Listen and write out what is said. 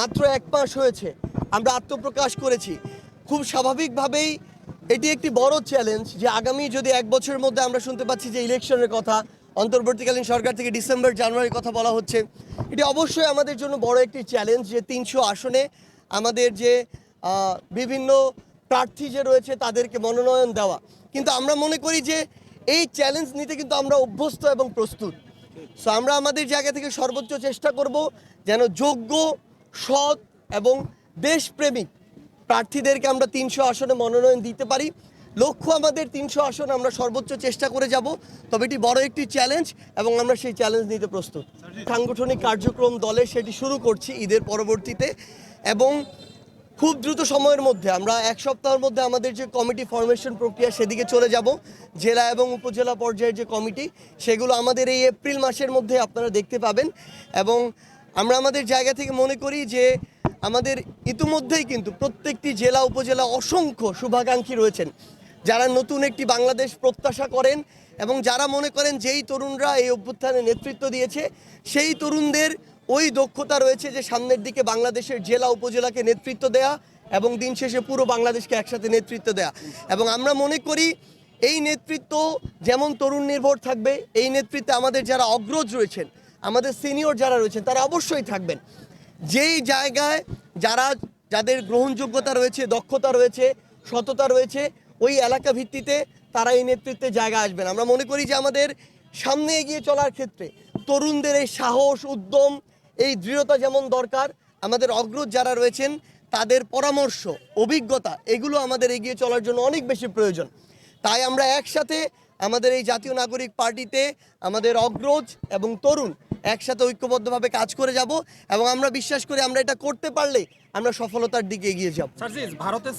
মাত্র এক মাস হয়েছে। আমরা আত্মপ্রকাশ করেছি। খুব স্বাভাবিকভাবেই এটি একটি বড় চ্যালেঞ্জ যে আগামী যদি এক বছরের মধ্যে আমরা শুনতে পাচ্ছি যে ইলেকশনের কথা, অন্তর্বর্তীকালীন সরকার থেকে ডিসেম্বর, জানুয়ারির কথা বলা হচ্ছে, এটি অবশ্যই আমাদের জন্য বড় একটি চ্যালেঞ্জ যে তিনশো আসনে আমাদের যে বিভিন্ন প্রার্থী যে রয়েছে তাদেরকে মনোনয়ন দেওয়া। কিন্তু আমরা মনে করি যে এই চ্যালেঞ্জ নিতে কিন্তু আমরা অভ্যস্ত এবং প্রস্তুত। সো আমরা আমাদের জায়গা থেকে সর্বোচ্চ চেষ্টা করব যেন যোগ্য সৎ এবং দেশপ্রেমিক। প্রার্থীদেরকে আমরা তিনশো আসনে মনোনয়ন দিতে পারি। লক্ষ্য আমাদের তিনশো আসন আমরা সর্বোচ্চ চেষ্টা করে যাব, তবে এটি বড় একটি চ্যালেঞ্জ এবং আমরা সেই চ্যালেঞ্জ নিতে প্রস্তুত। সাংগঠনিক কার্যক্রম দলে সেটি শুরু করছি ঈদের পরবর্তীতে এবং খুব দ্রুত সময়ের মধ্যে আমরা এক সপ্তাহের মধ্যে আমাদের যে কমিটি ফরমেশন প্রক্রিয়া সেদিকে চলে যাব। জেলা এবং উপজেলা পর্যায়ের যে কমিটি সেগুলো আমাদের এই এপ্রিল মাসের মধ্যে আপনারা দেখতে পাবেন এবং আমরা আমাদের জায়গা থেকে মনে করি যে আমাদের ইতিমধ্যেই কিন্তু প্রত্যেকটি জেলা, উপজেলা অসংখ্য শুভাকাঙ্ক্ষী রয়েছেন। যারা নতুন একটি বাংলাদেশ প্রত্যাশা করেন এবং যারা মনে করেন যেই তরুণরা এই অভ্যুত্থানে নেতৃত্ব দিয়েছে, সেই তরুণদের ওই দক্ষতা রয়েছে যে সামনের দিকে বাংলাদেশের জেলা, উপজেলাকে নেতৃত্ব দেয়া এবং দিন শেষে পুরো বাংলাদেশকে একসাথে নেতৃত্ব দেয়া। এবং আমরা মনে করি এই নেতৃত্ব যেমন তরুণ নির্ভর থাকবে, এই নেতৃত্বে আমাদের যারা অগ্রজ রয়েছেন আমাদের সিনিয়র যারা রয়েছেন, তারা অবশ্যই থাকবেন। যেই জায়গায় যারা, যাদের গ্রহণযোগ্যতা রয়েছে, দক্ষতা রয়েছে, সততা রয়েছে, ওই এলাকা ভিত্তিতে তারা এই নেতৃত্বে জায়গা আসবেন। আমরা মনে করি যে আমাদের সামনে এগিয়ে চলার ক্ষেত্রে তরুণদের এই সাহস, উদ্যম, এই দৃঢ়তা যেমন দরকার, আমাদের অগ্রজ যারা রয়েছেন, তাদের পরামর্শ, অভিজ্ঞতা, এগুলো আমাদের এগিয়ে চলার জন্য অনেক বেশি প্রয়োজন। তাই আমরা একসাথে আমাদের এই জাতীয় নাগরিক পার্টিতে আমাদের অগ্রজ এবং তরুণ একসাথে ঐক্যবদ্ধভাবে কাজ করে যাব এবং আমরা বিশ্বাস করি আমরা এটা করতে পারলে আমরা সফলতার দিকে এগিয়ে যাব। ভারতের